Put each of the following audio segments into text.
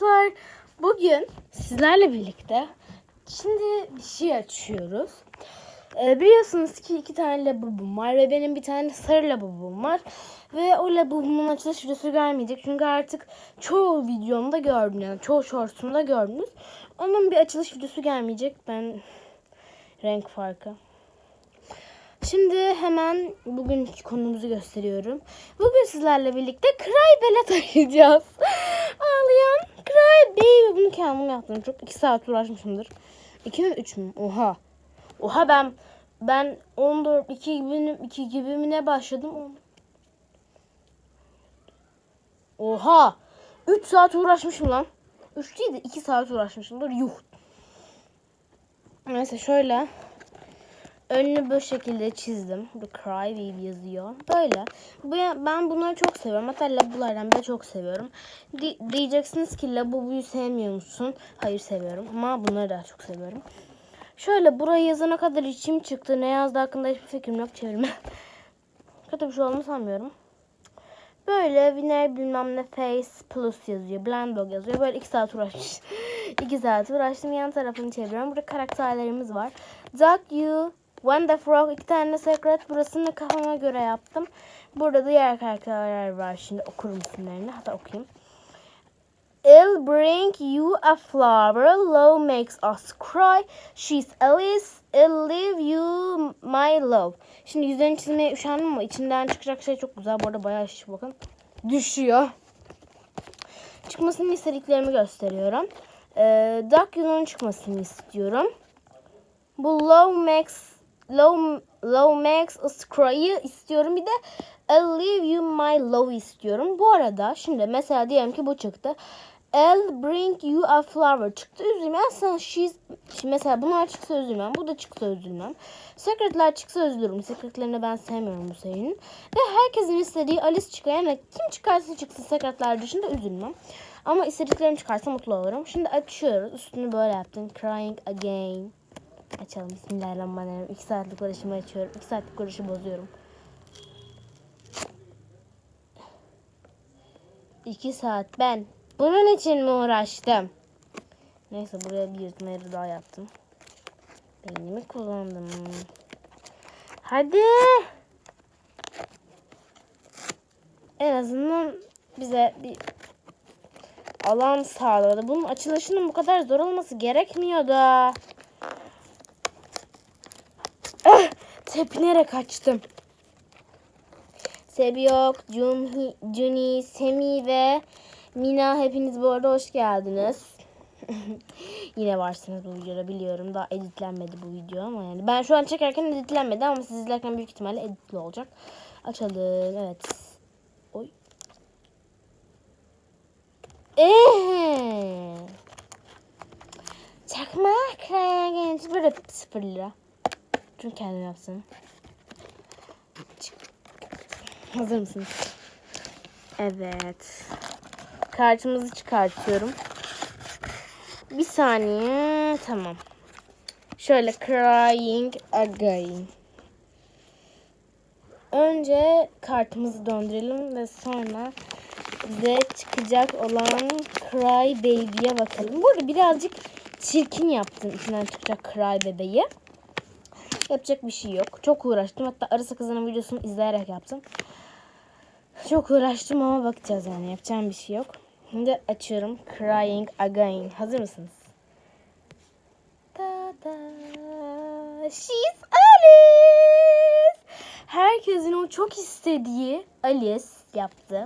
Arkadaşlar bugün sizlerle birlikte şimdi bir şey açıyoruz. Ee, biliyorsunuz ki iki tane labubum var ve benim bir tane sarı labubum var. Ve o labubumun açılış videosu gelmeyecek. Çünkü artık çoğu videomda gördünüz. Yani çoğu shortsumda gördünüz. Onun bir açılış videosu gelmeyecek. Ben renk farkı. Şimdi hemen bugünkü konumuzu gösteriyorum. Bugün sizlerle birlikte Cry Ballet oynayacağız. Ağlayan Cry Baby. Bunu kendim yaptım. Çok 2 saat uğraşmışımdır. 2 mi 3 mü? Oha. Oha ben ben 14 2 gibi 2 gibi mi ne başladım? Oha. 3 saat uğraşmışım lan. 3 değil de 2 saat uğraşmışımdır. Yuh. Neyse şöyle önünü bu şekilde çizdim. Bu Cry Baby yazıyor. Böyle. Ben bunları çok seviyorum. Hatta labulardan bile çok seviyorum. Di- diyeceksiniz ki labubuyu sevmiyor musun? Hayır seviyorum. Ama bunları daha çok seviyorum. Şöyle buraya yazana kadar içim çıktı. Ne yazdı hakkında hiçbir fikrim yok çevirme. Kötü bir şey olduğunu sanmıyorum. Böyle winner bilmem ne face plus yazıyor. Blendog yazıyor. Böyle 2 saat uğraşmış. 2 saat uğraştım. Yan tarafını çeviriyorum. Burada karakterlerimiz var. Duck You, When Frog, iki tane secret. Burasını kafama göre yaptım. Burada da diğer karakterler var. Şimdi okurum isimlerini. Hatta okuyayım. I'll bring you a flower. Love makes us cry. She's Alice. I'll leave you my love. Şimdi yüzlerini çizmeye üşendim ama içinden çıkacak şey çok güzel. Bu arada bayağı şiş bakın. Düşüyor. Çıkmasını istediklerimi gösteriyorum. Ee, Duck Yu'nun çıkmasını istiyorum. Bu Love Max Love, love Max us cry'ı istiyorum. Bir de I'll leave you my love istiyorum. Bu arada şimdi mesela diyelim ki bu çıktı. I'll bring you a flower çıktı. Üzülmem. Aslında she's şimdi mesela bunlar çıksa üzülmem. Bu da çıksa üzülmem. Secret'ler çıksa üzülürüm. Secret'lerini ben sevmiyorum bu serinin. Ve herkesin istediği Alice çıkıyor. Yani kim çıkarsa çıksın Secret'ler dışında üzülmem. Ama istediklerim çıkarsa mutlu olurum. Şimdi açıyoruz. Üstünü böyle yaptım. Crying again. Açalım. Bismillahirrahmanirrahim. 2 saatlik uğraşımı açıyorum. 2 saatlik uğraşı bozuyorum. 2 saat ben bunun için mi uğraştım? Neyse buraya bir yırtma yeri daha yaptım. Beynimi kullandım. Hadi. En azından bize bir alan sağladı. Bunun açılışının bu kadar zor olması gerekmiyordu. Ah, tepinerek açtım. Sebiyok, Junhi, Juni, Semi ve Mina hepiniz bu arada hoş geldiniz. Yine varsınız bu videoda biliyorum. Daha editlenmedi bu video ama yani. Ben şu an çekerken editlenmedi ama siz izlerken büyük ihtimalle editli olacak. Açalım. Evet. Oy. Eee. Çakma kraya genç böyle 0 lira. Çünkü kendim yapsın. Hazır mısınız? Evet. Kartımızı çıkartıyorum. Bir saniye. Tamam. Şöyle crying again. Önce kartımızı döndürelim ve sonra bize çıkacak olan Cry Baby'ye bakalım. Bu arada birazcık çirkin yaptım içinden çıkacak Cry bebeği. Yapacak bir şey yok. Çok uğraştım. Hatta arı sakızının videosunu izleyerek yaptım. Çok uğraştım ama bakacağız yani. Yapacağım bir şey yok. Şimdi açıyorum. Crying Again. Hazır mısınız? Ta da. She's Alice. Herkesin o çok istediği Alice yaptı.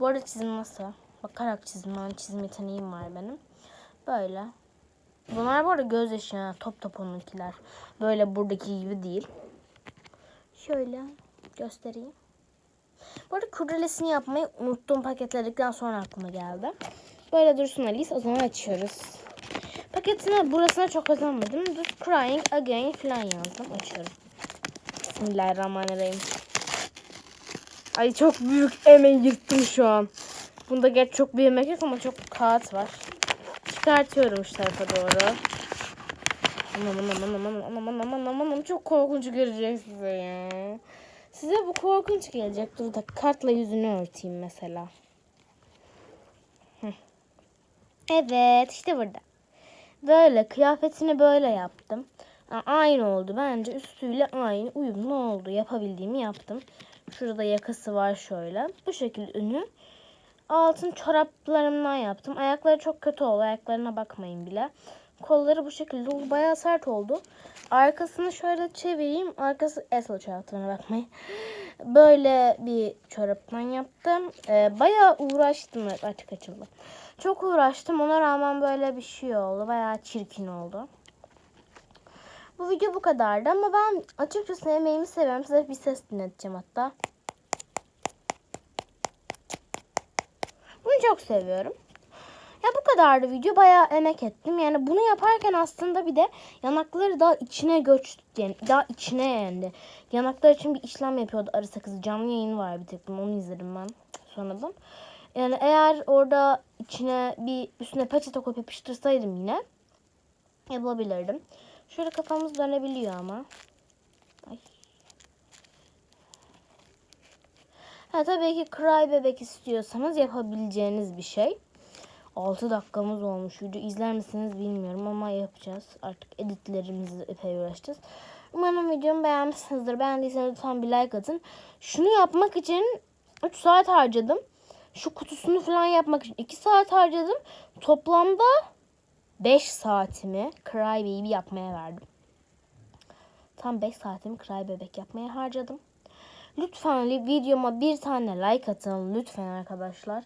Bu arada çizim nasıl? Bakarak çizim. Ben çizim yeteneğim var benim. Böyle. Bunlar bu arada gözyaşı ha, top top onunkiler. Böyle buradaki gibi değil. Şöyle göstereyim. Bu arada kurdelesini yapmayı unuttum paketledikten sonra aklıma geldi. Böyle dursun Alice. O zaman açıyoruz. Paketine burasına çok özenmedim. Just crying again falan yazdım. Açıyorum. Bismillahirrahmanirrahim. Ay çok büyük emeği yırttım şu an. Bunda geç çok bir yemek yok ama çok kağıt var. Çıkartıyorum şu tarafa doğru. Aman aman aman aman aman aman aman aman çok korkunç gelecek size ya. Size bu korkunç gelecek. Dur da kartla yüzünü örteyim mesela. Evet işte burada. Böyle kıyafetini böyle yaptım. Aynı oldu bence üstüyle aynı uyumlu oldu. Yapabildiğimi yaptım. Şurada yakası var şöyle. Bu şekilde ünü. Altın çoraplarımdan yaptım. Ayakları çok kötü oldu. Ayaklarına bakmayın bile. Kolları bu şekilde oldu. Bayağı sert oldu. Arkasını şöyle çevireyim. Arkası Esla çoraplarına bakmayın. Böyle bir çoraptan yaptım. Ee, bayağı uğraştım. Açık açıldı. Çok uğraştım. Ona rağmen böyle bir şey oldu. Bayağı çirkin oldu. Bu video bu kadardı ama ben açıkçası emeğimi seviyorum. Size bir ses dinleteceğim hatta. Çok seviyorum. Ya bu kadardı video. Bayağı emek ettim. Yani bunu yaparken aslında bir de yanakları daha içine göçtü. Yani daha içine yendi. Yanaklar için bir işlem yapıyordu arı sakızı. Canlı yayını var bir tek bunun. Onu izledim ben sonradan. Yani eğer orada içine bir üstüne peçete koyup yapıştırsaydım yine yapabilirdim. Şöyle kafamız dönebiliyor ama. Ay. Ha, tabii ki cry bebek istiyorsanız yapabileceğiniz bir şey. 6 dakikamız olmuş video. İzler misiniz bilmiyorum ama yapacağız. Artık editlerimizi epey uğraşacağız. Umarım videomu beğenmişsinizdir. Beğendiyseniz lütfen bir like atın. Şunu yapmak için 3 saat harcadım. Şu kutusunu falan yapmak için 2 saat harcadım. Toplamda 5 saatimi Cry Baby yapmaya verdim. Tam 5 saatimi Cry Bebek yapmaya harcadım. Lütfen videoma bir tane like atın. Lütfen arkadaşlar.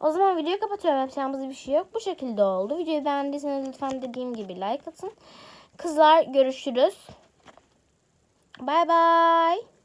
O zaman videoyu kapatıyorum. Yapacağımız bir şey yok. Bu şekilde oldu. Videoyu beğendiyseniz lütfen dediğim gibi like atın. Kızlar görüşürüz. Bay bay.